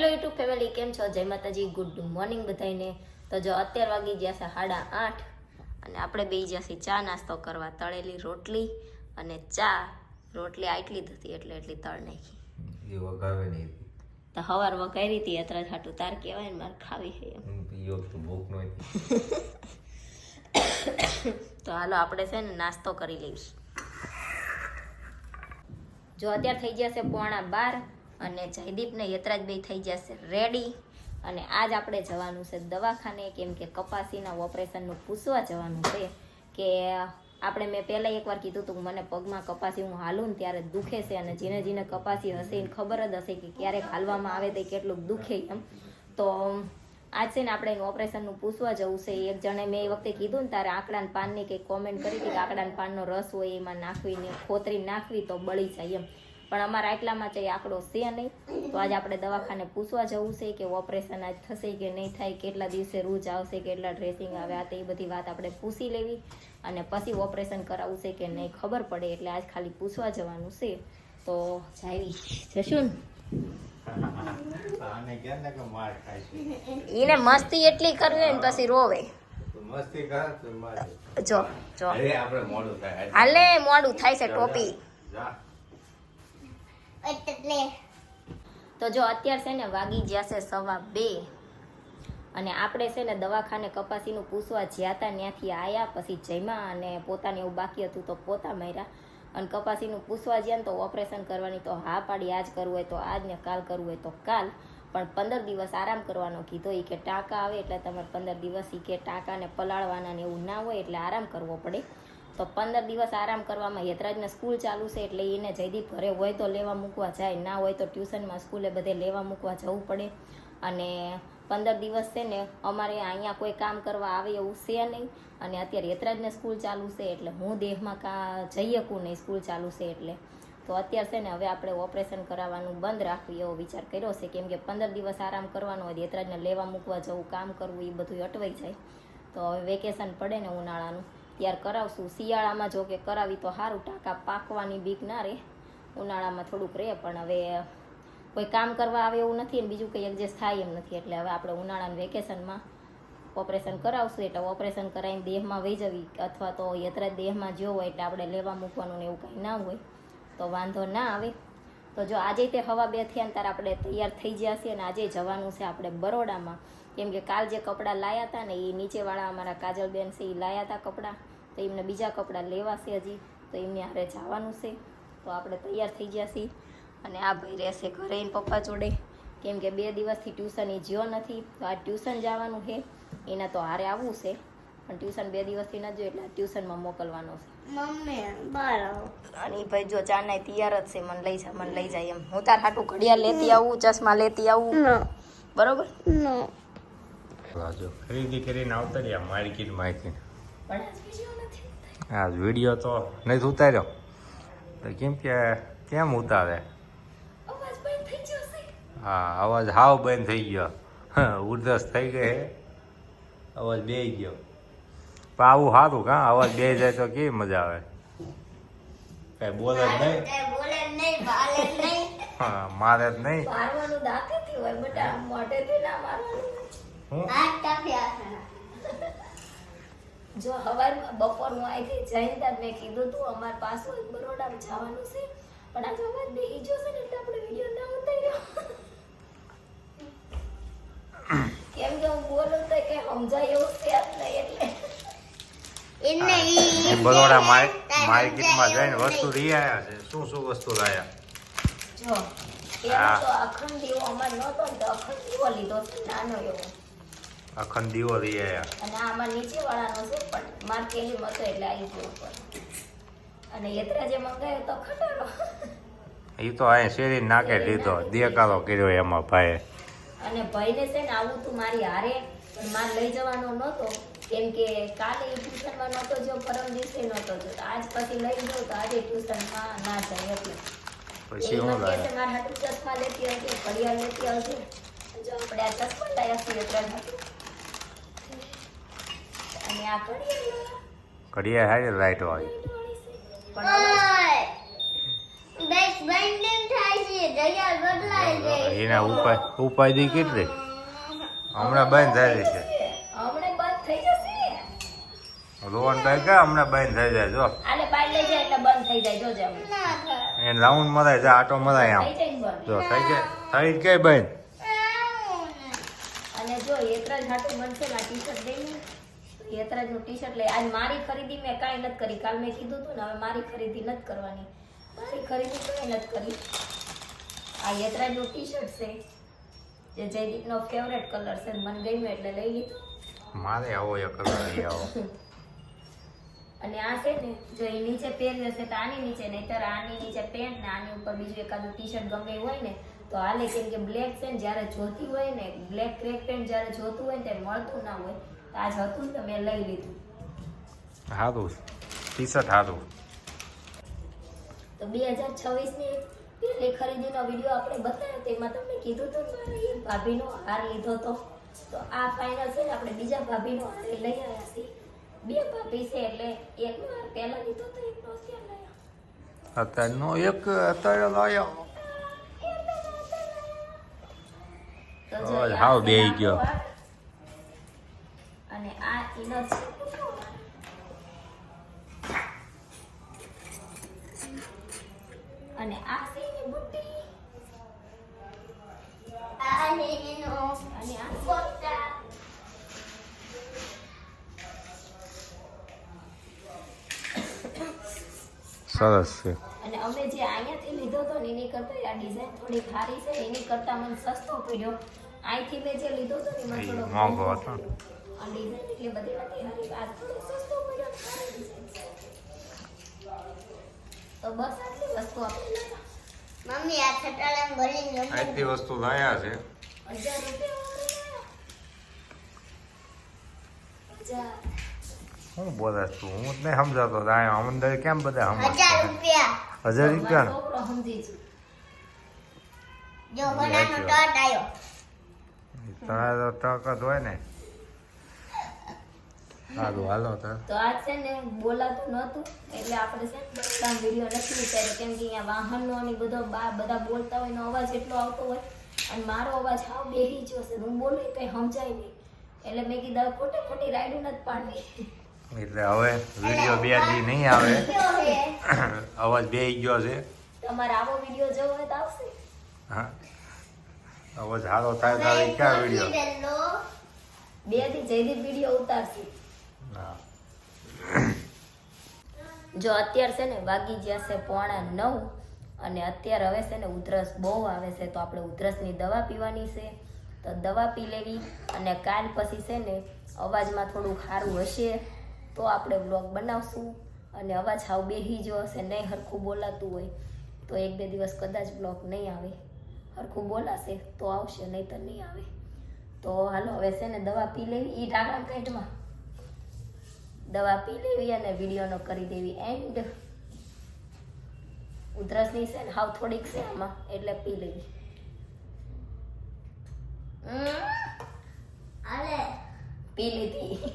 Hello YouTube family કેમ છો? જય માતાજી ગુડ મોર્નિંગ બધાને તો જો અત્યાર વાગી ગયા છે સાડા આઠ અને આપણે બે ગયા છીએ ચા નાસ્તો કરવા. તળેલી રોટલી અને ચા. રોટલી આટલી હતી એટલે એટલી તળ નાખી. એ વગાવે નહીં તો હવાર વગાવી હતી અત્યારે હાટું તાર કહેવાય ને મારે ખાવી છે એમ. ભૂખ નહોતી. તો હાલો આપણે છે ને નાસ્તો કરી લઈશ. જો અત્યારે થઈ ગયા છે પોણા બાર. અને જયદીપને યત્રાજભાઈ થઈ જશે રેડી અને આજ આપણે જવાનું છે દવાખાને, કેમ કે કપાસીના ઓપરેશનનું પૂછવા જવાનું છે કે આપણે મેં પહેલાં એકવાર કીધું હતું મને પગમાં કપાસી, હું હાલું ને ત્યારે દુખે છે અને જીને જીને કપાસી હશે એને ખબર જ હશે કે ક્યારેક હાલવામાં આવે તો કેટલું દુખે એમ. તો આજ છે ને આપણે એનું ઓપરેશનનું પૂછવા જવું છે. એક જણે મેં એ વખતે કીધું ને તારે આંકડાના પાનની કંઈક કોમેન્ટ કરી હતી કે આંકડાના પાનનો રસ હોય એમાં નાખવીને ખોતરી નાખવી તો બળી જાય એમ. પણ અમારા એટલામાં ચાઈ આંકડો છે નહીં. તો આજે આપણે દવાખાને પૂછવા જવું છે કે ઓપરેશન આજ થશે કે નહીં થાય કેટલા દિવસે રૂજ આવશે કેટલા ડ્રેસિંગ આવે આ તે બધી વાત આપણે પૂછી લેવી. અને પછી ઓપરેશન કરાવવું છે કે નહીં ખબર પડે એટલે આજ ખાલી પૂછવા જવાનું છે. તો જાવી. જશું એને મસ્તી એટલી કરવી ને પછી રોવે. જો જો. અરે આપણે મોડું થાય. હાલે મોડું થાય છે ટોપી. તો જો અત્યારે છે ને વાગી ગયા છે સવા બે અને આપણે છે ને દવાખાને કપાસીનું પૂછવા જ્યાં હતા ત્યાંથી આવ્યા પછી જમ્યા અને પોતાને એવું બાકી હતું તો પોતા માર્યા. અને કપાસીનું પૂછવા જ્યાં તો ઓપરેશન કરવાની તો હા પાડી, આજ કરવું હોય તો આજ ને કાલ કરવું હોય તો કાલ. પણ પંદર દિવસ આરામ કરવાનો કીધો એ કે ટાંકા આવે એટલે તમારે પંદર દિવસ એ કે ટાંકાને પલાળવાના ને એવું ના હોય એટલે આરામ કરવો પડે. તો પંદર દિવસ આરામ કરવામાં યતરાજને સ્કૂલ ચાલુ છે એટલે એને જયદીપ ઘરે હોય તો લેવા મૂકવા જાય, ના હોય તો ટ્યુશનમાં સ્કૂલે બધે લેવા મૂકવા જવું પડે. અને પંદર દિવસ છે ને, અમારે અહીંયા કોઈ કામ કરવા આવે એવું છે નહીં. અને અત્યારે યતરાજને સ્કૂલ ચાલુ છે એટલે હું દેહમાં કા જઈ શકું નહીં સ્કૂલ ચાલુ છે એટલે. તો અત્યારે છે ને, હવે આપણે ઓપરેશન કરાવવાનું બંધ રાખવું એવો વિચાર કર્યો છે. કેમ કે પંદર દિવસ આરામ કરવાનો હોય, યતરાજને લેવા મૂકવા જવું, કામ કરવું, એ બધું અટવાઈ જાય. તો હવે વેકેશન પડે ને ઉનાળાનું. ત્યાર કરાવશું. શિયાળામાં જો કે કરાવી તો સારું ટાંકા પાકવાની બીક ના રહે. ઉનાળામાં થોડુંક રહે, પણ હવે કોઈ કામ કરવા આવે એવું નથી અને બીજું કંઈ એડજસ્ટ થાય એમ નથી. એટલે હવે આપણે ઉનાળાના વેકેશનમાં ઓપરેશન કરાવશું. એટલે ઓપરેશન કરાવીને દેહમાં વહી જવી અથવા તો યતરા દેહમાં જો હોય એટલે આપણે લેવા મૂકવાનું ને એવું કંઈ ના હોય, તો વાંધો ના આવે. તો જો આજે તે હવા બે થયા ત્યારે આપણે તૈયાર થઈ ગયા છીએ અને આજે જવાનું છે આપણે બરોડામાં. કેમ કે કાલ જે કપડાં લાયા હતા ને એ નીચેવાળા અમારા કાજલબેન છે એ લાયા હતા કપડાં. તો એમને બીજા કપડાં લેવા છે હજી તો એમને હારે જવાનું છે. તો આપણે તૈયાર થઈ ગયા છીએ. અને આ ભાઈ રહેશે ઘરે એને પપ્પા જોડે. કેમ કે બે દિવસથી ટ્યુશન એ જ્યો નથી. તો આ ટ્યુશન જવાનું છે. એના તો હારે આવવું છે. પણ ટ્યુશન બે દિવસથી ન જો એટલે આ ટ્યુશનમાં મોકલવાનો છે. મમ્મી બાર અને ભાઈ જો ચાનાય તૈયાર જ છે. મને લઈ જા મને લઈ જાય એમ. હું તાર હાટું ઘડિયાળ લેતી આવું ચશ્મા લેતી આવું. બરોબર? રાજો ખરીદી કરીને આવતા રહ્યા માર્કેટ આજ વીડિયો નથી આ વીડિયો તો નહીં ઉતાર્યો. તો કેમ કે કેમ ઉતારે? હા અવાજ હાવ બંધ થઈ ગયો. હા, ઉધરસ થઈ ગઈ હે. અવાજ બે ગયો. પણ આવું સારું કા? અવાજ બે જાય તો કેવી મજા આવે? કઈ બોલે જ નહીં? હા મારે જ નહીં. મારવાનું દાંતેથી હોય બટા મોઢેથી ના મારવાનું. હું? જો હવારમાં બપોરનું અહીંથી જઈને મેં કીધું તું અમાર પાછું બરોડા બરોડામાં જવાનું છે. પણ આજે અવાજ બેહી ઈજો છે ને એટલે આપણે વીડિયો ના ઉતાર્યો કેમ કે હું બોલું તો કે સમજાય એવું છે જ નહીં એટલે. એને બરોડા માર્કેટમાં જઈને વસ્તુ લઈ આવ્યા છે. શું શું વસ્તુ લાયા જો પેલો તો અખંડ દીવો અમારે નહોતો ને તો અખંડ દીવો લીધો નાનો એવો. અખંડ દીવો રહી આયા અને આમાં નીચે વાળાનો છે પણ માર કેલી મતો એટલે આવી ગયો ઉપર. અને યત્રા જે મંગાયો તો ખટારો. એ તો અહીં શેરી નાકે લીધો દેકારો કર્યો એમાં ભાઈ અને ભાઈને છે ને આવું તું મારી હારે પણ માર લઈ જવાનો નહોતો. કેમ કે કાલે એ ટ્યુશનમાં નહોતો જો પરમ દિવસે નહોતો જો આજ પછી લઈ જાઉં તો આજે ટ્યુશનમાં ના જાય એટલે. પછી હું કહે મારા હાટુ ચશ્મા લેતી હતી ઘડિયાળ લેતી આવજે. જો આપણે આ ચશ્મા લાયા છીએ ત્રણ હાટુ અને આ ઘડિયાળ ઘડિયા હારી વાળી બેસ બેન્ડિંગ થાય છે જગ્યા બદલાય છે એના ઉપાય ઉપાય દી કેટલી હમણાં બંધ થઈ? જશે હમણે બંધ થઈ જશે. રોહન ભાઈ કે હમણાં બંધ થઈ જાય, જો. આને પાડ લઈ એટલે બંધ થઈ જાય જોજે હમણાં. એને રાઉન્ડ મરાય, જા, આટો મરાય આમ. જો, થઈ જાય. થઈ કે બંધ? અને જો યેતરાજ હાટું બનશે આ ટી શર્ટ લઈને યેતરાજનું ટી શર્ટ લઈ. આજ મારી ખરીદી મેં કાંઈ નથી કરી. કાલ મેં કીધું હતું ને હવે મારી ખરીદી નથી કરવાની. મારી ખરીદી કાંઈ નથી કરી. આ યેતરાજનું ટી શર્ટ છે જે જયદીપનો ફેવરેટ કલર છે મને ગમ્યો એટલે લઈ લીધો. મારે આવો એ કલર લઈ આવો. અને આ છે ને જો એ નીચે પહેર્યો છે તો આની નીચે નહીતર આની નીચે પેન્ટ ને આની ઉપર બીજું એકાદું ટી શર્ટ ગમે હોય ને તો હાલે કેમ કે બ્લેક ને જ્યારે જોતી હોય ને બ્લેક ક્રેક પેન્ટ જ્યારે જોતું હોય ને ત્યારે મળતું ના હોય. તો આજ હતું ને તો મેં લઈ લીધું. સારું ટી શર્ટ સારું તો બે હજાર છવ્વીસની પહેલી ખરીદીનો વીડિયો આપણે બતાવ્યો તેમાં તમને કીધું તો એક ભાભીનો હાર લીધો હતો તો આ ફાઇનલ છે ને આપણે બીજા ભાભીનો હાર લઈ આવ્યા છીએ. બે ભાભી છે એટલે એકનો હાર પહેલા લીધો તો એકનો અત્યારે લાવ્યા અત્યારનો એક અત્યારે તો આ હાવ છે ગયો. હાર. અને આ? ઇનર અને આ છે બુટ્ટી. આ નેનો અને આ? કોટા સરસ છે. અને અમે જે અહીંયાથી લીધો હતો ને એની કરતાં આ ડિઝાઇન થોડી સારી છે એની કરતાં મને સસ્તો પડ્યો. અહીંથી મેં જે લીધો હતો ને એમાં થોડો મોંઘો હતો. આ ડિઝાઇન એટલી બધી આ થોડો સસ્તો. તો બસ આટલી વસ્તુ આપણે મમ્મી આ છટાલામ ભરીને આટલી વસ્તુ લાયા છે. હજાર રૂપિયા. હજાર. હું બોલે તું? હું જ નહીં સમજાતો. દાય અંદર કેમ બધા હજાર સમજતા રૂપિયા. હજાર રૂપિયા? સમજી જો હોનાનો ટટ આવ્યો તમારે તો તક જ હોય ને. સારું હાલો તો. તો આજ છે ને બોલાતું નહોતું એટલે આપણે છે ને બધા વીડિયો નથી વિચાર્યો કેમ કે અહીંયા વાહનનો અને બધો બધા બોલતા હોય એનો અવાજ એટલો આવતો હોય અને મારો અવાજ હાવ બેહી ગયો છે હું બોલું કંઈ સમજાય નહીં. એટલે મેં કીધું ખોટે ખોટી રાઈડ નથી પાડવી. એટલે હવે વીડિયો બે દી નહીં આવે. અવાજ બે ગયો છે. તમારે આવો વીડિયો જોવો હોય તો આવશે. હા. અવાજ હારો થાય ત્યારે ક્યાં વીડિયો? બેથી જયદીપ વીડિયો ઉતારશે. જો અત્યારે છે ને વાગી ગયા છે પોણા નવ અને અત્યારે હવે છે ને ઉધરસ બહુ આવે છે, તો આપણે ઉધરસની દવા પીવાની છે. તો દવા પી લેવી અને કાલ પછી છે ને અવાજમાં થોડું સારું હશે તો આપણે બ્લોગ બનાવશું. અને અવાજ હાવ બેહી જો હશે, નહીં હરખું બોલાતું હોય તો એક બે દિવસ કદાચ બ્લોગ નહીં આવે. હરખું બોલાશે તો આવશે, નહીં તો નહીં આવે. તો હાલો, હવે છે ને દવા પી લેવી. એ ઢાંકણા કાઢમાં દવા પી લેવી અને વિડીયોનો કરી દેવી. એન્ડ ઉધરસની છે ને હાવ થોડીક છે આમાં એટલે પી લેવી. પી લીધી.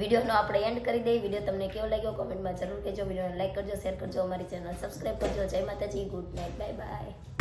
વિડીયોનો આપણે એન્ડ કરી દઈએ. વીડિયો તમને કેવો લાગ્યો કોમેન્ટમાં જરૂર કહેજો. વિડીયોને લાઈક કરજો શેર કરજો અમારી ચેનલ સબસ્ક્રાઈબ કરજો. જય માતાજી ગુડ નાઇટ બાય બાય